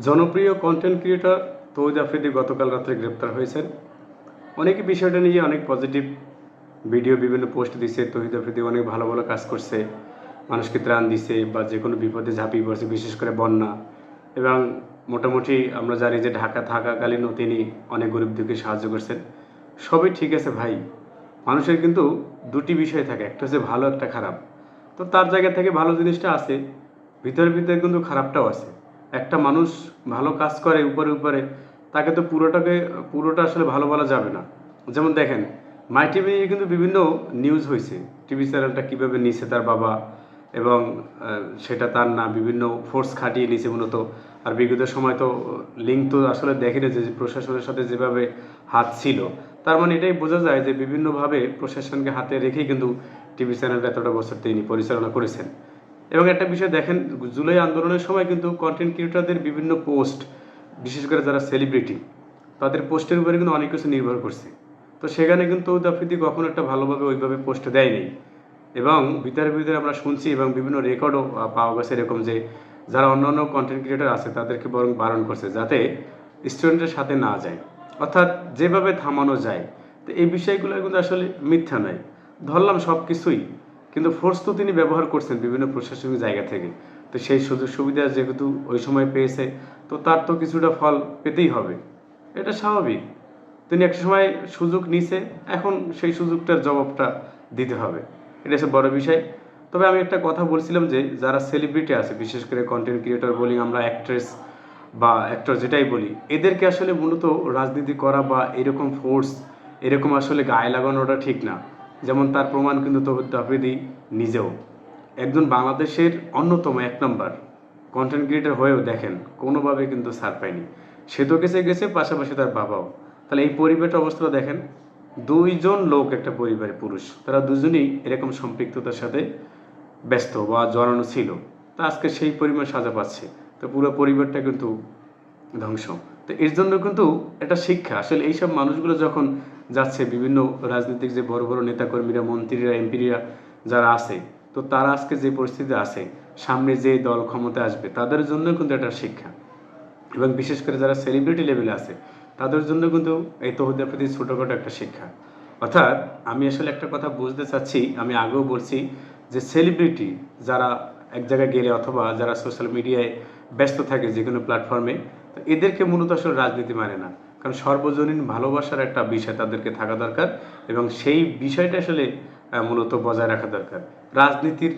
জনপ্রিয় content creator তৌহিদ আফ্রিদি গতকাল রাত্রে গ্রেপ্তার হয়েছেন। অনেকে বিষয়টা নিয়ে অনেক পজিটিভ ভিডিও বিভিন্ন পোস্ট দিছে। তৌহিদ আফ্রিদি অনেক ভালো ভালো কাজ করছে। মানুষকে ত্রাণ দিছে বা যে কোনো বিপদে ঝাঁপিয়ে পড়ছে, বিশেষ করে বন্যা। এবং মোটামুটি আমরা জানি যে ঢাকা থাকাকালীনও তিনি অনেক গরিব দুঃখে সাহায্য করছেন। সবই ঠিক আছে ভাই। মানুষের কিন্তু দুটি বিষয় থাকে। একটা হচ্ছে ভালো, একটা খারাপ। তো তার জায়গা থেকে ভালো জিনিসটা আছে, ভিতরে ভিতরে কিন্তু খারাপটাও আছে। একটা মানুষ ভালো কাজ করে উপরে উপরে, তাকে তো পুরোটাকে, পুরোটা আসলে ভালো বলা যাবে না। যেমন দেখেন মাই টিভি কিন্তু বিভিন্ন নিউজ হয়েছে টিভি চ্যানেলটা কীভাবে নিছে তার বাবা এবং সেটা তার না, বিভিন্ন ফোর্স খাটিয়ে নিছে মূলত। আর বিগত সময় তো লিঙ্ক তো আসলে দেখেনি যে প্রশাসনের সাথে যেভাবে হাত ছিল। তার মানে এটাই বোঝা যায় যে বিভিন্নভাবে প্রশাসনকে হাতে রেখেই কিন্তু টিভি চ্যানেলটা এতটা বছর তিনি পরিচালনা করেছেন। এবং একটা বিষয় দেখেন, জুলাই আন্দোলনের সময় কিন্তু কন্টেন্ট ক্রিয়েটরদের বিভিন্ন পোস্ট বিশেষ করে যারা সেলিব্রিটি তাদের পোস্টের উপরে কিন্তু অনেক কিছু নির্ভর করছে। তো সেখানে কিন্তু দাফিদি কখনো একটা ভালোভাবে ওইভাবে পোস্ট দেয়নি। এবং ভিতরে ভিতরে আমরা শুনছি এবং বিভিন্ন রেকর্ডও পাওয়া গেছে এরকম যে যারা অন্যান্য কন্টেন্ট ক্রিয়েটর আছে, তাদেরকে বরং বারণ করছে যাতে স্টুডেন্টের সাথে না যায়। অর্থাৎ যেভাবে থামানো যায়। তো এই বিষয়গুলো কিন্তু আসলে মিথ্যা নয়। ধরলাম সব কিছুই কিন্তু ফোর্স তো তিনি ব্যবহার করছেন বিভিন্ন প্রশাসনিক জায়গা থেকে। তো সেই সুযোগ সুবিধা যেহেতু ওই সময় পেয়েছে, তো তার তো কিছুটা ফল পেতেই হবে। এটা স্বাভাবিক। তিনি একটা সময় সুযোগ নিছে, এখন সেই সুযোগটার জবাবটা দিতে হবে। এটা হচ্ছে বড় বিষয়। তবে আমি একটা কথা বলছিলাম যে, যারা সেলিব্রিটি আছে, বিশেষ করে কন্টেন্ট ক্রিয়েটর বলি আমরা অ্যাক্ট্রেস বা অ্যাক্টর যেটাই বলি, এদেরকে আসলে মূলত রাজনীতি করা বা এরকম ফোর্স এরকম আসলে গায়ে লাগানোটা ঠিক না। যেমন তার প্রমাণ কিন্তু আফ্রিদি নিজেও। একজন বাংলাদেশের অন্যতম এক নম্বর কন্টেন্ট ক্রিয়েটর হয়েও দেখেন, কোনোভাবে কিন্তু ছাড় পায়নি। সে তো গেছে গেছে, পাশাপাশি তার বাবাও। তাহলে এই পরিবারটা অবস্থাটা দেখেন, দুইজন লোক, একটা পরিবারের পুরুষ, তারা দুজনেই এরকম সম্পৃক্ততার সাথে ব্যস্ত বা জড়ানো ছিল। তা আজকে সেই পরিমাণ সাজা পাচ্ছে। তো পুরো পরিবারটা কিন্তু ধ্বংস। তো এর জন্য কিন্তু একটা শিক্ষা, আসলে এইসব মানুষগুলো যখন যাচ্ছে বিভিন্ন রাজনৈতিক যে বড় বড় নেতাকর্মীরা, মন্ত্রীরা, এমপিরা যারা আছে, তো তারা আজকে যে পরিস্থিতি আছে, সামনে যে দল ক্ষমতা আসবে, তাদের জন্য কিন্তু একটা শিক্ষা। এবং বিশেষ করে যারা সেলিব্রিটি লেভেলে আছে, তাদের জন্য কিন্তু এই তহুদের প্রতি ছোটোখাটো একটা শিক্ষা। অর্থাৎ আমি আসলে একটা কথা বুঝতে চাচ্ছি, আমি আগেও বলছি যে সেলিব্রিটি যারা এক জায়গায় গেলে অথবা যারা সোশ্যাল মিডিয়ায় ব্যস্ত থাকে যে কোনো প্ল্যাটফর্মে তো এদেরকে মূলত আসলে রাজনীতি মানে না। কারণ সর্বজনীন ভালোবাসার একটা বিষয় তাদেরকে থাকা দরকার এবং সেই বিষয়টা আসলে মূলত বজায় রাখা দরকার। রাজনীতির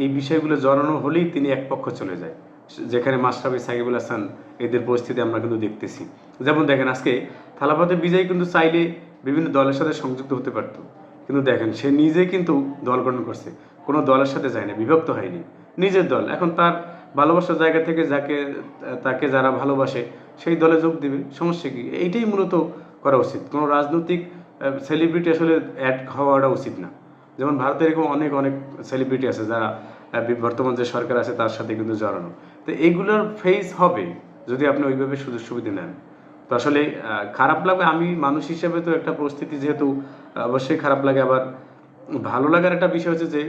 এই বিষয়গুলো জড়ানো হলেই তিনি এক পক্ষ চলে যায়। যেখানে মাস্টারবি সাকিবুল হাসান এদের পরিস্থিতি আমরা কিন্তু দেখতেছি। যেমন দেখেন, আজকে থালাপাতে বিজয় কিন্তু চাইলে বিভিন্ন দলের সাথে সংযুক্ত হতে পারতো। কিন্তু দেখেন, সে নিজে কিন্তু দল গঠন করছে। কোনো দলের সাথে যায় না, বিভক্ত হয়নি। নিজের দল। এখন তার ভালোবাসার জায়গা থেকে যাকে, তাকে যারা ভালোবাসে সেই দলে যোগ দিবে, সমস্যা কি? এইটাই মূলত করা উচিত। কোনো রাজনৈতিক সেলিব্রিটি আসলে অ্যাড হওয়াটা উচিত না। যেমন ভারতে এরকম অনেক অনেক সেলিব্রিটি আছে যারা বর্তমান যে সরকার আছে তার সাথে কিন্তু জড়ানো। তো এইগুলোর ফেস হবে যদি আপনি ওইভাবে সুযোগ সুবিধা নেন। তো আসলে খারাপ লাগবে, আমি মানুষ হিসেবে তো একটা পরিস্থিতি যেহেতু, অবশ্যই খারাপ লাগে। আবার ভালো লাগার একটা বিষয় হচ্ছে যে,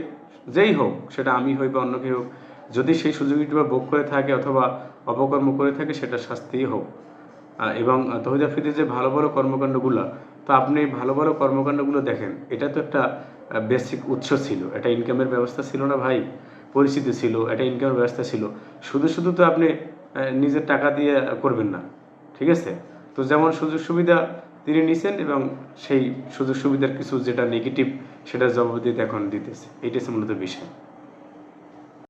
যেই হোক, সেটা আমি হই বা অন্য কেউ হোক যদি সেই সুযোগটা ভোগ করে থাকে অথবা অপকর্ম করে থাকে, সেটা শাস্তিই হোক। এবং তহিদ আফ্রিদির যে ভালো ভালো কর্মকাণ্ডগুলো, তো আপনি ভালো ভালো কর্মকাণ্ডগুলো দেখেন, এটা তো একটা বেসিক উৎস ছিল। এটা ইনকামের ব্যবস্থা ছিল না ভাই, পরিচিতি ছিল, এটা ইনকামের ব্যবস্থা ছিল। শুধু শুধু তো আপনি নিজের টাকা দিয়ে করবেন না, ঠিক আছে? তো যেমন সুযোগ সুবিধা তিনি নিছেন এবং সেই সুযোগ সুবিধার কিছু যেটা নেগেটিভ সেটা জবাব দিতে এখন দিতেছে। হচ্ছে মূলত বিষয়।